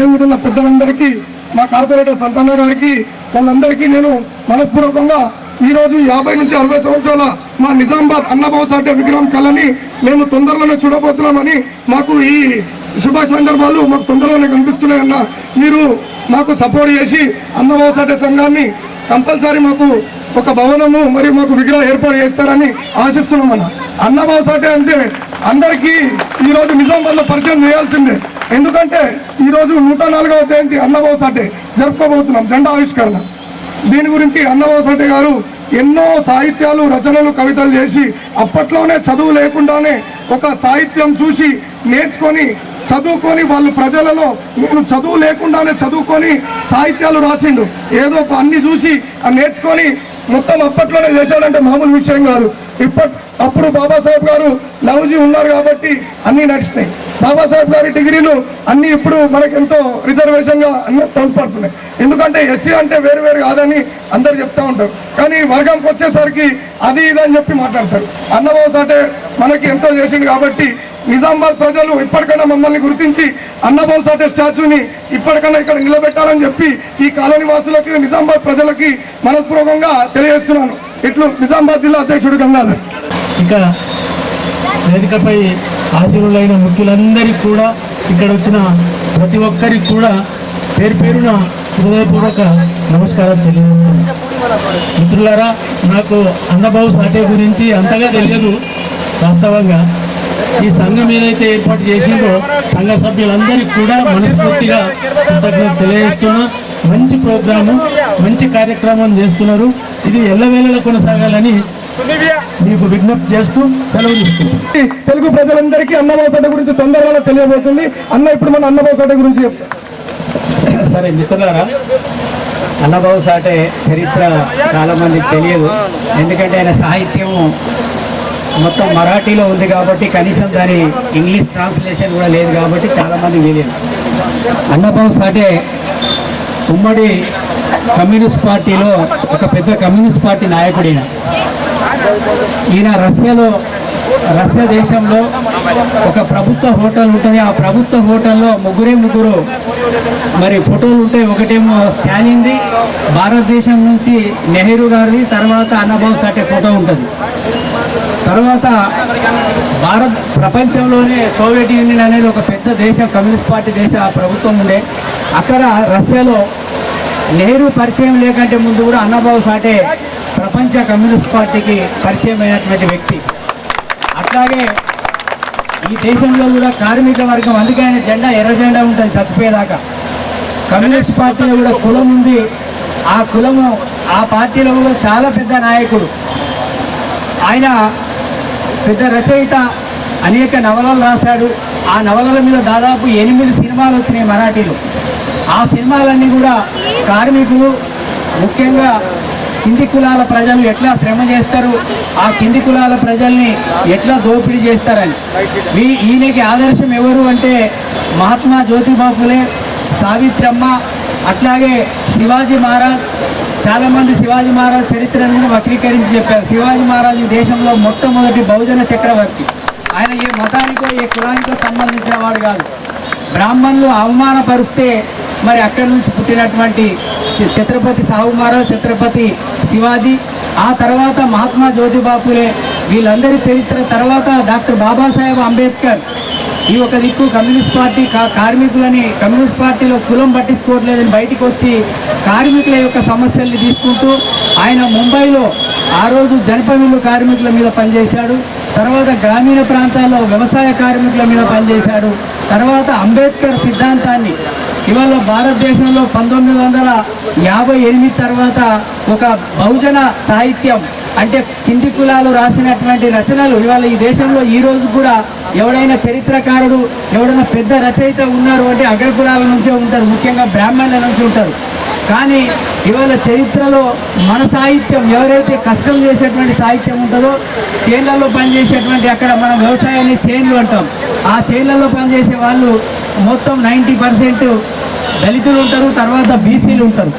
స్నేహితుల పెద్దలందరికీ మా కార్పొరేటర్ సంతాన గారికి వాళ్ళందరికీ నేను మనస్పూర్వకంగా ఈరోజు యాభై నుంచి అరవై సంవత్సరాల మా నిజామాబాద్ అన్నబాబు సాటే విగ్రహం కళని మేము తొందరలోనే చూడబోతున్నామని మాకు ఈ శుభ సందర్భాలు మాకు తొందరలోనే కనిపిస్తున్నాయన్న మీరు మాకు సపోర్ట్ చేసి అన్నబాబు సాటే సంఘాన్ని కంపల్సరీ మాకు ఒక భవనము మరియు మాకు విగ్రహం ఏర్పాటు చేస్తారని ఆశిస్తున్నామన్న. అన్నబాబు సాటే అంటే అందరికీ ఈరోజు నిజామాబాద్లో పరిచయం చేయాల్సిందే. ఎందుకంటే ఈరోజు నూట నాలుగవ జయంతి అన్నబాబు సాటే జరుపుకోబోతున్నాం జెండా ఆవిష్కరణ. దీని గురించి అన్నబాబు సాటే గారు ఎన్నో సాహిత్యాలు రచనలు కవితలు చేసి అప్పట్లోనే చదువు లేకుండానే ఒక సాహిత్యం చూసి నేర్చుకొని చదువుకొని వాళ్ళు ప్రజలలో నేను చదువు లేకుండానే చదువుకొని సాహిత్యాలు రాసిండు. ఏదో ఒక అన్ని చూసి నేర్చుకొని మొత్తం అప్పట్లోనే చేశాడంటే మామూలు విషయం కాదు. ఇప్పట్ అప్పుడు బాబాసాహెబ్ గారు లవ్జీ ఉన్నారు కాబట్టి అన్నీ నడిచినాయి. బాబాసాహెబ్ గారి డిగ్రీలు అన్నీ ఇప్పుడు మనకి ఎంతో రిజర్వేషన్గా అన్నీ తోడ్పడుతున్నాయి. ఎందుకంటే ఎస్సీ అంటే వేరు వేరు కాదని అందరు చెప్తా ఉంటారు. కానీ వర్గంకి వచ్చేసరికి అది ఇది అని చెప్పి మాట్లాడతారు. అన్నబాబు సాటే మనకి ఎంతో చేసింది కాబట్టి నిజామాబాద్ ప్రజలు ఇప్పటికైనా మమ్మల్ని గుర్తించి అన్నబాబు సాటే స్టాచ్యూని ఇప్పటికైనా ఇక్కడ నిలబెట్టాలని చెప్పి ఈ కాలనీ వాసులకి నిజామాబాద్ ప్రజలకి మనస్పూర్వకంగా తెలియజేస్తున్నాను. ఇట్లు నిజామాబాద్ జిల్లా అధ్యక్షుడు గంగాధర్. ఇంకా వేదికపై ఆశీనులైన ముఖ్యులందరికీ కూడా ఇక్కడ వచ్చిన ప్రతి ఒక్కరికి కూడా పేరు పేరున హృదయపూర్వక నమస్కారం తెలియజేస్తాను మిత్రులారా నాకు అన్నబాబు సాటే గురించి అంతగా తెలియదు. వాస్తవంగా ఈ సంఘం ఏదైతే ఏర్పాటు చేసిందో సంఘ సభ్యులందరికీ కూడా మనస్ఫూర్తిగా కృతజ్ఞత తెలియజేస్తున్నా. మంచి ప్రోగ్రాము మంచి కార్యక్రమం చేస్తున్నారు. ఇది ఎల్లవేళలా కొనసాగాలని మీకు విజ్ఞప్తి చేస్తూ సెలవు తెలుగు ప్రజలందరికీ అన్నబాబు గురించి తొందరగా తెలియబోతుంది. అన్న ఇప్పుడు మన అన్నబాబు గురించి సరే మిత్రులారా అన్నబాబు సాటే చరిత్ర చాలా మందికి తెలియదు. ఎందుకంటే ఆయన సాహిత్యము మొత్తం మరాఠీలో ఉంది కాబట్టి కనీసం దాని ఇంగ్లీష్ ట్రాన్స్లేషన్ కూడా లేదు కాబట్టి చాలామంది తెలియదు అన్నబాబు సాటే ఉమ్మడి కమ్యూనిస్ట్ పార్టీలో ఒక పెద్ద కమ్యూనిస్ట్ పార్టీ నాయకుడైన ఈయన రష్యాలో రష్యా దేశంలో ఒక ప్రభుత్వ హోటల్ ఉంటుంది. ఆ ప్రభుత్వ హోటల్లో ముగ్గురే ముగ్గురు మరి ఫోటోలు ఉంటాయి ఒకటేమో స్టాలిన్ది భారతదేశం నుంచి నెహ్రూ గారిది తర్వాత అన్నబాబు సాటే ఫోటో ఉంటుంది. తర్వాత భారత్ ప్రపంచంలోనే సోవియట్ యూనియన్ అనేది ఒక పెద్ద దేశం కమ్యూనిస్ట్ పార్టీ దేశ ప్రభుత్వం ఉండే. అక్కడ రష్యాలో నెహ్రూ పరిచయం లేకంటే ముందు కూడా అన్నబాబు సాటే ప్రపంచ కమ్యూనిస్ట్ పార్టీకి పరిచయం అయినటువంటి వ్యక్తి. అట్లాగే ఈ దేశంలో కూడా కార్మిక వర్గం అందుకే ఆయన జెండా ఎర్ర జెండా ఉంటుంది చచ్చిపోయేదాకా కమ్యూనిస్ట్ పార్టీలో కూడా కులం ఉంది. ఆ కులము ఆ పార్టీలో కూడా చాలా పెద్ద నాయకుడు. ఆయన పెద్ద రచయిత అనేక నవలలు రాశాడు. ఆ నవలల మీద దాదాపు ఎనిమిది సినిమాలు వచ్చినాయి మరాఠీలో. ఆ సినిమాలన్నీ కూడా కార్మికులు ముఖ్యంగా కింది కులాల ప్రజలు ఎట్లా శ్రమ చేస్తారు? ఆ కింది కులాల ప్రజల్ని ఎట్లా దోపిడీ చేస్తారని. ఈ ఈయనకి ఆదర్శం ఎవరు అంటే మహాత్మా జ్యోతిబా ఫులే సావిత్రమ్మ అట్లాగే శివాజీ మహారాజ్. చాలామంది శివాజీ మహారాజ్ చరిత్రను వక్రీకరించి చెప్పారు. శివాజీ మహారాజ్ ఈ దేశంలో మొట్టమొదటి బహుజన చక్రవర్తి. ఆయన ఏ మతానికో ఏ కులానికో సంబంధించిన వాడు కాదు. బ్రాహ్మణులు అవమానపరిస్తే మరి అక్కడి నుంచి పుట్టినటువంటి ఛత్రపతి సాహు మహారాజ్ ఛత్రపతి శివాజీ ఆ తర్వాత మహాత్మా జ్యోతిబాపులే వీళ్ళందరి చరిత్ర తర్వాత డాక్టర్ బాబాసాహెబ్ అంబేద్కర్. ఈ ఒక దిక్కు కమ్యూనిస్ట్ పార్టీ కా- కార్మికులని కమ్యూనిస్ట్ పార్టీలో కులం పట్టించుకోవట్లేదని బయటకు వచ్చి కార్మికుల యొక్క సమస్యల్ని తీసుకుంటూ ఆయన ముంబైలో ఆ రోజు జనపమిల్లు కార్మికుల మీద పనిచేశాడు తర్వాత గ్రామీణ ప్రాంతాల్లో వ్యవసాయ కార్మికుల మీద పనిచేశాడు తర్వాత అంబేద్కర్ సిద్ధాంతాన్ని ఇవాళ భారతదేశంలో పంతొమ్మిది వందల యాభై ఎనిమిది తర్వాత ఒక బహుజన సాహిత్యం అంటే కింది కులాలు రాసినటువంటి రచనలు ఇవాళ ఈ దేశంలో ఈ రోజు కూడా ఎవడైనా చరిత్రకారుడు ఎవడైనా పెద్ద రచయిత ఉన్నారు అంటే అగ్రకులాల నుంచే ఉంటారు ముఖ్యంగా బ్రాహ్మణుల నుంచి ఉంటారు. కానీ ఇవాళ చరిత్రలో మన సాహిత్యం ఎవరైతే కష్టం చేసేటువంటి సాహిత్యం ఉంటుందో చేన్లలో పనిచేసేటువంటి అక్కడ మనం వ్యవసాయాన్ని చేన్లు అంటాం. ఆ చేన్లలో పనిచేసే వాళ్ళు మొత్తం నైంటీ పర్సెంట్ దళితులు ఉంటారు తర్వాత బీసీలు ఉంటారు.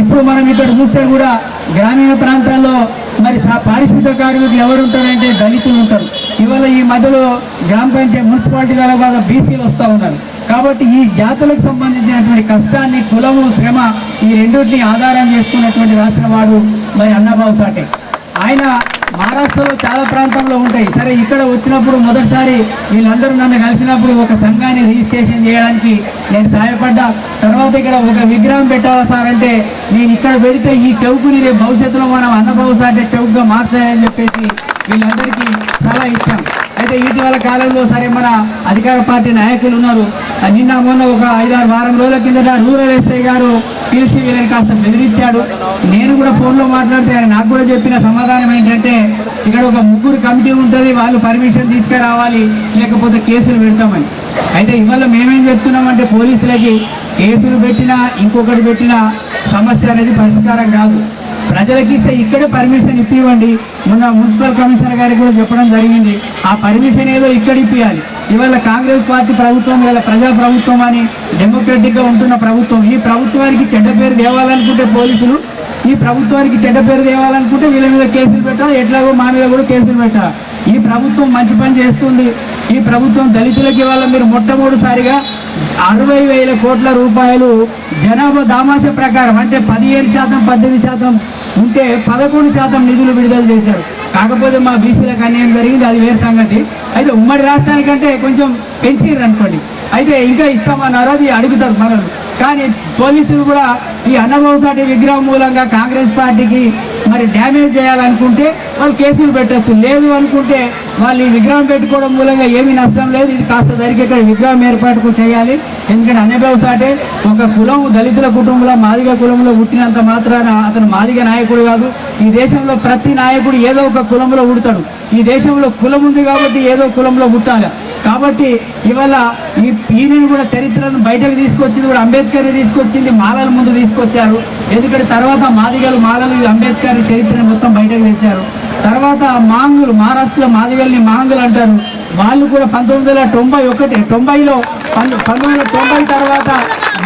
ఇప్పుడు మనం ఇక్కడ చూస్తే కూడా గ్రామీణ ప్రాంతాల్లో మరి పారిశుద్ధ కార్మికులు ఎవరు ఉంటారంటే దళితులు ఉంటారు. ఇవాళ ఈ మధ్యలో గ్రామ పంచాయతీ మున్సిపాలిటీ ద్వారా బాగా బీసీలు వస్తూ ఉన్నారు. కాబట్టి ఈ జాతులకు సంబంధించినటువంటి కష్టాన్ని కులము శ్రమ ఈ రెండింటిని ఆధారం చేసుకున్నటువంటి రాష్ట్రవాడు మరి అన్నబాబు సాటే. ఆయన మహారాష్ట్రలో చాలా ప్రాంతంలో ఉంటాయి. సరే ఇక్కడ వచ్చినప్పుడు మొదటిసారి వీళ్ళందరూ నన్ను కలిసినప్పుడు ఒక సంఘాన్ని రిజిస్ట్రేషన్ చేయడానికి నేను సహాయపడ్డా. తర్వాత ఇక్కడ ఒక విగ్రహం పెట్టాలా సార్ అంటే నేను ఇక్కడ పెడితే ఈ చౌకుని రేపు భవిష్యత్తులో మనం అన్నబాబు సాటే చౌకగా మార్చాలని చెప్పేసి వీళ్ళందరికీ చాలా ఇష్టం అయితే ఇటీవల కాలంలో సరే మన అధికార పార్టీ నాయకులు ఉన్నారు. నిన్న మొన్న ఒక ఐదారు వారం రోజుల కిందట రూరల్ ఎస్ఐ గారు పిలిచి వీళ్ళని కాస్త బెదిరించాడు. నేను కూడా ఫోన్లో మాట్లాడితే ఆయన నాకు కూడా చెప్పిన సమాధానం ఏంటంటే ఇక్కడ ఒక ముగ్గురు కమిటీ ఉంటుంది వాళ్ళు పర్మిషన్ తీసుకురావాలి లేకపోతే కేసులు పెడతామని. అయితే ఇవాళ మేమేం చెప్తున్నామంటే పోలీసులకి కేసులు పెట్టినా ఇంకొకటి పెట్టినా సమస్య అనేది పరిష్కారం కాదు. ప్రజలకి ఇస్తే ఇక్కడే పర్మిషన్ ఇప్పివ్వండి. మొన్న మున్సిపల్ కమిషనర్ గారికి కూడా చెప్పడం జరిగింది. ఆ పర్మిషన్ ఏదో ఇక్కడ ఇప్పియాలి. ఇవాళ కాంగ్రెస్ పార్టీ ప్రభుత్వం ఇవాళ ప్రజా ప్రభుత్వం అని డెమోక్రటిక్గా ఉంటున్న ప్రభుత్వం ఈ ప్రభుత్వానికి చెడ్డ పేరు తేవాలనుకుంటే పోలీసులు ఈ ప్రభుత్వానికి చెడ్డ పేరు తేవాలనుకుంటే వీళ్ళ మీద కేసులు పెట్టాలి ఎట్లాగో మా మీద కూడా కేసులు పెట్టాలి. ఈ ప్రభుత్వం మంచి పని చేస్తుంది. ఈ ప్రభుత్వం దళితులకి ఇవాళ మీరు మొట్టమొదటిసారిగా అరవై వేల కోట్ల రూపాయలు జనాభా దామాస ప్రకారం అంటే పదిహేడు శాతం పద్దెనిమిది శాతం ఉంటే పదకొండు శాతం నిధులు విడుదల చేశారు. కాకపోతే మా బీసీలకు అన్యాయం జరిగింది అది వేరే సంగతి. అయితే ఉమ్మడి రాష్ట్రానికంటే కొంచెం పెంచారు అనుకోండి. అయితే ఇంకా ఇస్తామన్నారు అది అడుగుతారు మనల్ని. కానీ పోలీసులు కూడా ఈ అన్నబాబు సాటి విగ్రహం మూలంగా కాంగ్రెస్ పార్టీకి మరి డ్యామేజ్ చేయాలనుకుంటే వాళ్ళు కేసులు పెట్టచ్చు. లేదు అనుకుంటే వాళ్ళు ఈ విగ్రహం పెట్టుకోవడం మూలంగా ఏమీ నష్టం లేదు. ఇది కాస్త జరిగి ఇక్కడ విగ్రహం ఏర్పాటుకు చేయాలి. ఎందుకంటే అన్నబాబు సాటే ఒక కులం దళితుల కుటుంబంలో మాదిగ కులంలో పుట్టినంత మాత్రాన అతను మాదిగ నాయకుడు కాదు. ఈ దేశంలో ప్రతి నాయకుడు ఏదో ఒక కులంలో పుడతాడు. ఈ దేశంలో కులం ఉంది కాబట్టి ఏదో కులంలో పుట్టాలి. కాబట్టి ఇవాళ ఈ ఈయనను కూడా చరిత్రను బయటకు తీసుకొచ్చింది కూడా అంబేద్కర్ తీసుకొచ్చింది మాలల ముందు తీసుకొచ్చారు. ఎందుకంటే తర్వాత మాదిగలు మాలలు అంబేద్కర్ చరిత్రను మొత్తం బయటకు తెచ్చారు. తర్వాత మాంగులు మహారాష్ట్రలో మాదిగల్ని మాంగులు అంటారు. వాళ్ళు కూడా పంతొమ్మిది వందల తొంభై ఒకటి తొంభైలో పంతొమ్మిది వందల తొంభై తర్వాత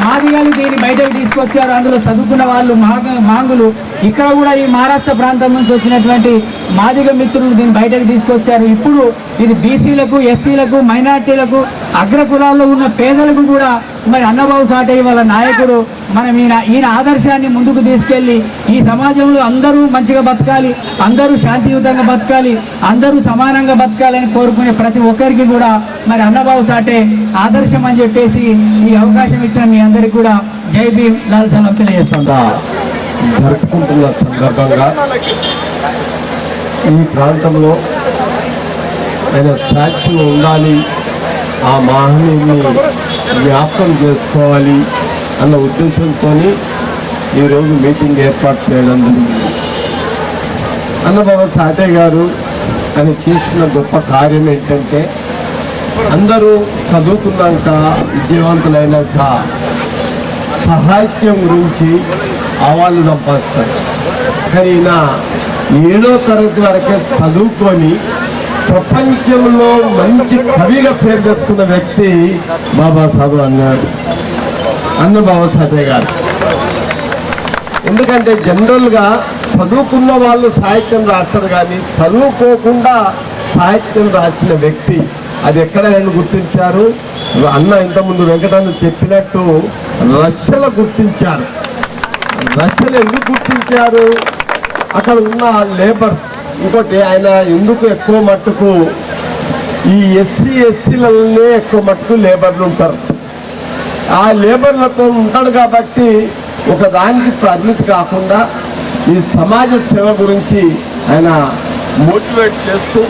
మాదిగలు దీన్ని బయటకు తీసుకొచ్చారు. అందులో చదువుకున్న వాళ్ళు మాంగులు. ఇక్కడ కూడా ఈ మహారాష్ట్ర ప్రాంతం నుంచి వచ్చినటువంటి మాదిగ మిత్రులు దీన్ని బయటకు తీసుకొచ్చారు. ఇప్పుడు ఇది బీసీలకు ఎస్సీలకు మైనార్టీలకు అగ్ర కులాల్లో ఉన్న పేదలకు కూడా మరి అన్నబాబు సాటయ్య వాళ్ళ నాయకుడు మనం ఈయన ఈయన ఆదర్శాన్ని ముందుకు తీసుకెళ్ళి ఈ సమాజంలో అందరూ మంచిగా బతకాలి అందరూ శాంతియుతంగా బతకాలి అందరూ సమానంగా బతకాలని కోరుకునే ప్రతి ఒక్కరికి కూడా మరి అన్నబాబు సాటే ఆదర్శం అని చెప్పేసి ఈ అవకాశం ఇచ్చిన మీ అందరికీ కూడా జై భీమ్ లాల్ సలం తెలియజేస్తాం జరుపుకుంటున్న సందర్భంగా ఈ ప్రాంతంలో ఆయన స్టాచ్యూ ఉండాలి ఆ మహనీయుని వ్యాప్తం చేసుకోవాలి అన్న ఉద్దేశంతో ఈరోజు మీటింగ్ ఏర్పాటు చేయడం జరిగింది. అన్నబాబు సాటే గారు అని చేసిన గొప్ప కార్యం ఏంటంటే అందరూ చదువుకున్నాక విద్యావంతులైనాక సాహిత్యం గురించి ఆవాళ్ళు సంపాదిస్తారు. కానీ ఈయన ఏడో తరగతి వరకే చదువుకొని ప్రపంచంలో మంచి కవిగా పేరు తెచ్చుకున్న వ్యక్తి బాబాసాహెబ్ అన్నాడు. అన్న బాబాసాహెబ్ గారు ఎందుకంటే జనరల్గా చదువుకున్న వాళ్ళు సాహిత్యం రాస్తారు కానీ చదువుకోకుండా సాహిత్యం రాసిన వ్యక్తి అది ఎక్కడ ఆయన గుర్తించారు? అన్న ఇంతకుముందు వెంకటాన్ని చెప్పినట్టు రష్యలో గుర్తించారు. రష్యలు ఎందుకు గుర్తించారు? అక్కడ ఉన్న లేబర్ ఇంకోటి ఆయన ఎందుకు ఎక్కువ మట్టుకు ఈ ఎస్సీ ఎస్టీలనే ఎక్కువ మట్టుకు లేబర్లు ఉంటారు? ఆ లేబర్లతో ఉంటాడు కాబట్టి ఒకదానికి పరిమితి కాకుండా ఈ సమాజ సేవ గురించి ఆయన మోటివేట్ చేస్తూ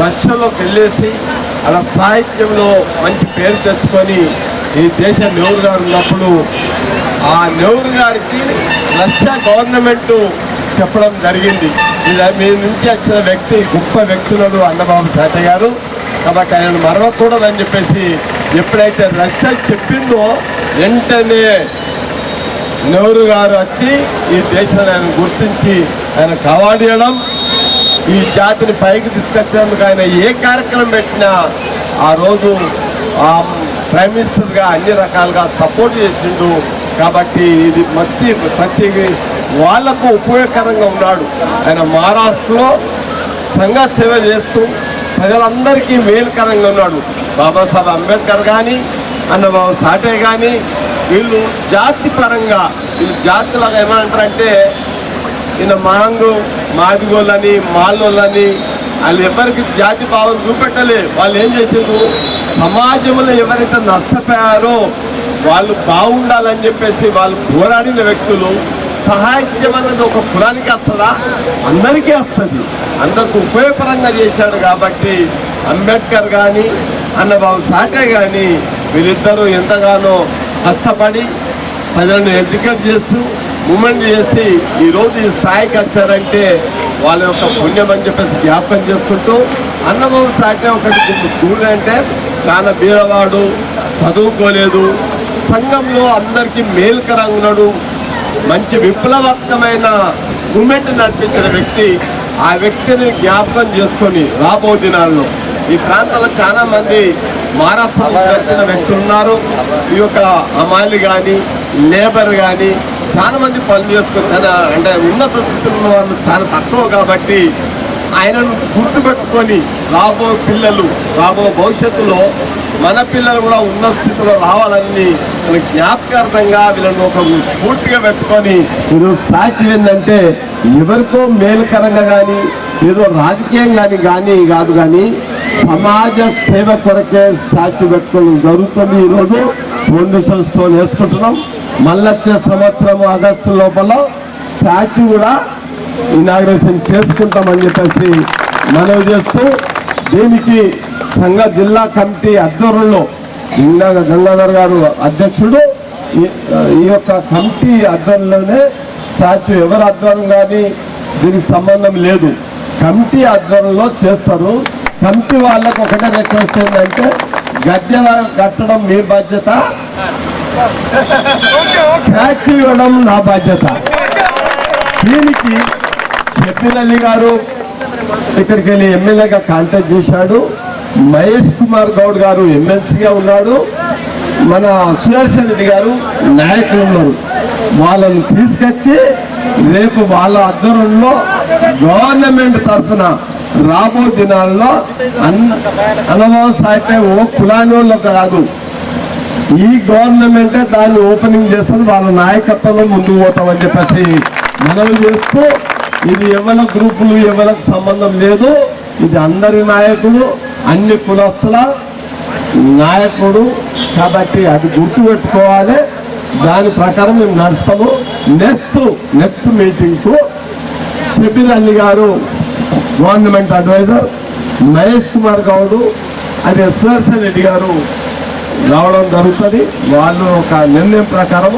రష్యాలోకి వెళ్ళేసి అలా సాహిత్యంలో మంచి పేరు తెచ్చుకొని ఈ దేశ నెహ్రూ గారు ఉన్నప్పుడు ఆ నెహ్రూ గారికి రష్యా గవర్నమెంట్ చెప్పడం జరిగింది. ఇది మీ నుంచి వచ్చిన వ్యక్తి గొప్ప వ్యక్తులను అన్నబాబు శాట గారు కాబట్టి ఆయన మరవకూడదని చెప్పేసి ఎప్పుడైతే రష్యా చెప్పిందో వెంటనే నెహ్రూ గారు వచ్చి ఈ దేశాన్ని ఆయన గుర్తించి ఆయన కవాడియడం ఈ జాతిని పైకి తీసుకొచ్చేందుకు ఆయన ఏ కార్యక్రమం పెట్టినా ఆ రోజు ఆ ప్రైమ్ మినిస్టర్గా అన్ని రకాలుగా సపోర్ట్ చేసిండు కాబట్టి ఇది మంచి ప్రతి వాళ్ళకు ఉపయోగకరంగా ఉన్నాడు. ఆయన మహారాష్ట్రలో సంఘ సేవ చేస్తూ ప్రజలందరికీ మేలుకరంగా ఉన్నాడు. బాబాసాహెబ్ అంబేద్కర్ కానీ అన్నబాబు సాటే కానీ వీళ్ళు జాతి పరంగా వీళ్ళు జాతిలాగా ఏమంటారంటే ఈయన మాంగు మాదిగోళ్ళని మాలోళ్ళని వాళ్ళు ఎవరికి జాతి భావం చూపెట్టలే. వాళ్ళు ఏం చేసారు సమాజంలో ఎవరైతే నష్టపోయారో వాళ్ళు బాగుండాలని చెప్పేసి వాళ్ళు పోరాడిన వ్యక్తులు సహాయం అన్నది ఒక కులానికి వస్తుందా? అందరికీ వస్తుంది. అందరికి ఉపయోగకరంగా చేశాడు కాబట్టి అంబేద్కర్ కానీ అన్నబాబు సాటే కానీ వీరిద్దరూ ఎంతగానో కష్టపడి ప్రజలను ఎడ్యుకేట్ చేస్తూ మూమెంట్ చేసి ఈరోజు ఈ స్థాయికి వచ్చారంటే వాళ్ళ యొక్క పుణ్యం అని చెప్పేసి జ్ఞాపకం చేసుకుంటూ అన్నబాబు సాటే ఒకటి చూడంటే అంటే చాలా బీదవాడు చదువుకోలేదు సంఘంలో అందరికీ మేలుకరంగా మంచి విప్లవాత్మకమైన మూమెంట్ నడిపించిన వ్యక్తి ఆ వ్యక్తిని జ్ఞాపకం చేసుకొని రాబో దినాల్లో. ఈ ప్రాంతంలో చాలా మంది మహారాష్ట్ర వచ్చిన వ్యక్తులు ఉన్నారు. ఈ యొక్క అమాలి కానీ లేబర్ కానీ చాలా మంది పనులు చేసుకొని చాలా అంటే ఉన్నత స్థితిలో ఉన్న వాళ్ళు చాలా తక్కువ కాబట్టి ఆయనను గుర్తుపెట్టుకొని రాబో పిల్లలు రాబో భవిష్యత్తులో మన పిల్లలు కూడా ఉన్న స్థితిలో రావాలని జ్ఞాపకార్థంగా వీళ్ళని ఒక పూర్తిగా పెట్టుకొని ఈరోజు సాక్షి ఏంటంటే ఎవరికో మేలుకరంగా కానీ ఏదో రాజకీయం కానీ కానీ కాదు కానీ సమాజ సేవ కొరకే సాక్షి పెట్టుకోవడం జరుగుతుంది ఈరోజు. రెండు సంస్థలు వేసుకుంటున్నాం మళ్ళొచ్చే సంవత్సరం ఆగస్టు లోపల సాక్షి కూడా ఇనాగ్రేషన్ చేసుకుంటామని చెప్పేసి మనవి చేస్తూ దీనికి సంఘ జిల్లా కమిటీ ఆధ్వర్యంలో ఇందాక గంగాధర్ గారు అధ్యక్షుడు. ఈ- యొక్క కమిటీ ఆధ్వర్యంలోనే స్టాచ్యూ ఎవరి ఆధ్వర్యం కానీ దీనికి సంబంధం లేదు. కమిటీ ఆధ్వర్యంలో చేస్తారు. కమిటీ వాళ్ళకు ఒకటే రిక్వెస్ట్ ఏంటంటే గద్దె కట్టడం మీ బాధ్యత. స్టాచ్యూ ఇవ్వడం నా బాధ్యత. దీనికి షబ్బీర్ అలీ గారు ఇక్కడికి వెళ్ళి ఎమ్మెల్యేగా కాంటాక్ట్ చేశాడు. మహేష్ కుమార్ గౌడ్ గారు ఎమ్మెల్సీగా ఉన్నాడు. మన సురేషన్ రెడ్డి గారు నాయకులు ఉన్నారు. వాళ్ళని తీసుకొచ్చి రేపు వాళ్ళ ఆధ్వర్యంలో గవర్నమెంట్ తరఫున రాబో దినాల్లో అన్ అనవసరమైతే ఓ కులాని వాళ్ళు కాదు. ఈ గవర్నమెంటే దాన్ని ఓపెనింగ్ చేస్తుంది. వాళ్ళ నాయకత్వంలో ముందుకు పోతామని చెప్పేసి మనవి చేస్తూ ఇది ఎవరి గ్రూపులు ఎవరికి సంబంధం లేదు. ఇది అందరి నాయకులు. అన్ని కులస్తుల నాయకుడు కాబట్టి అది గుర్తు పెట్టుకోవాలి దాని ప్రకారం మేము నడుస్తాము. నెక్స్ట్ నెక్స్ట్ మీటింగ్కు షబీర్ అల్లి గారు గవర్నమెంట్ అడ్వైజర్ మహేష్ కుమార్ గౌడ్ అది సుదర్శన్ రెడ్డి గారు రావడం జరుగుతుంది. వాళ్ళు ఒక నిర్ణయం ప్రకారం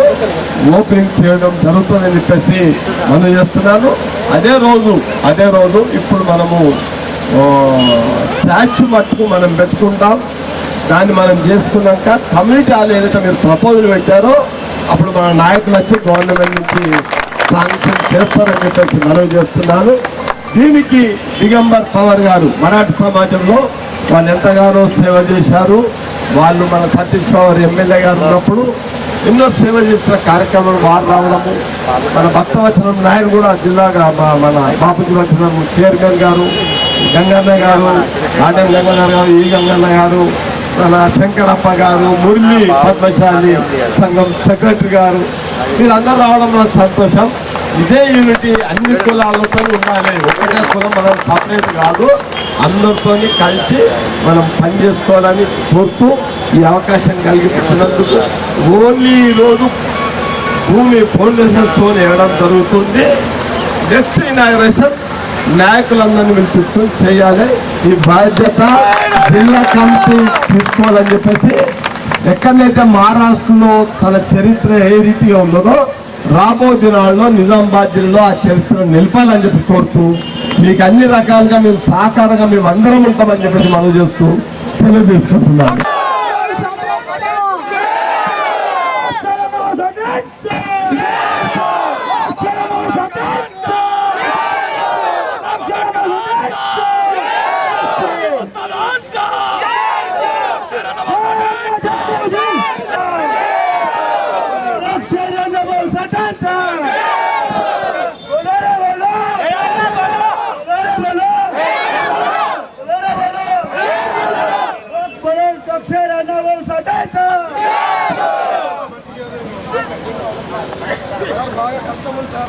ఓపెనింగ్ చేయడం జరుగుతుందని చెప్పేసి మనం చేస్తున్నాను. అదే రోజు అదే రోజు ఇప్పుడు మనము స్టాచ్యూ మట్టుకు మనం పెట్టుకుంటాం. దాన్ని మనం చేసుకున్నాక కమ్యూనిటీ హాల్ ఏదైతే మీరు ప్రపోజల్ పెట్టారో అప్పుడు మన నాయకులు వచ్చి గవర్నమెంట్ నుంచి శాంక్షన్ చేస్తారని చెప్పేసి మనవి చేస్తున్నాను. దీనికి దిగంబర్ పవర్ గారు మరాఠీ సమాజంలో వాళ్ళు ఎంతగానో సేవ చేశారు. వాళ్ళు మన సతీష్ పవర్ ఎమ్మెల్యే గారు ఉన్నప్పుడు ఎన్నో సేవ చేసిన కార్యక్రమాలు వారు రావడము మన భక్తవచనం నాయుడు కూడా జిల్లాగా మన బాపూజీ వచనం చైర్మన్ గారు గంగన్న గారు ఆటం గంగన్న గారు ఈ గంగన్న గారు మన శంకరప్ప గారు మురళి పద్మశాలి సంఘం సెక్రటరీ గారు మీరందరూ రావడం నాకు సంతోషం. ఇదే యూనిటీ అన్ని కులాలతో ఉండాలి. ఒకటే కులం మనం సపరేట్ కాదు. అందరితో కలిసి మనం పనిచేసుకోవాలని కోరుతూ ఈ అవకాశం కలిగించినందుకు ఓన్లీ ఈరోజు భూమి ఫౌండేషన్ స్టోన్ వేయడం జరుగుతుంది. నెక్స్ట్ ఇనాగరేషన్ నాయకులందరినీ పిలిపిస్తూ చేయాలి. ఈ బాధ్యత జిల్లా కమిటీ తీసుకోవాలని చెప్పేసి ఎక్కడైతే మహారాష్ట్రలో తన చరిత్ర ఏ రీతిగా ఉన్నదో రాబో దినాల్లో నిజామాబాద్ జిల్లాలో ఆ చరిత్ర నిలపాలని చెప్పి కోరుతూ మీకు అన్ని రకాలుగా మేము సహకారంగా మేము అందరం ఉంటామని చెప్పేసి మనం చేస్తూ సెలవు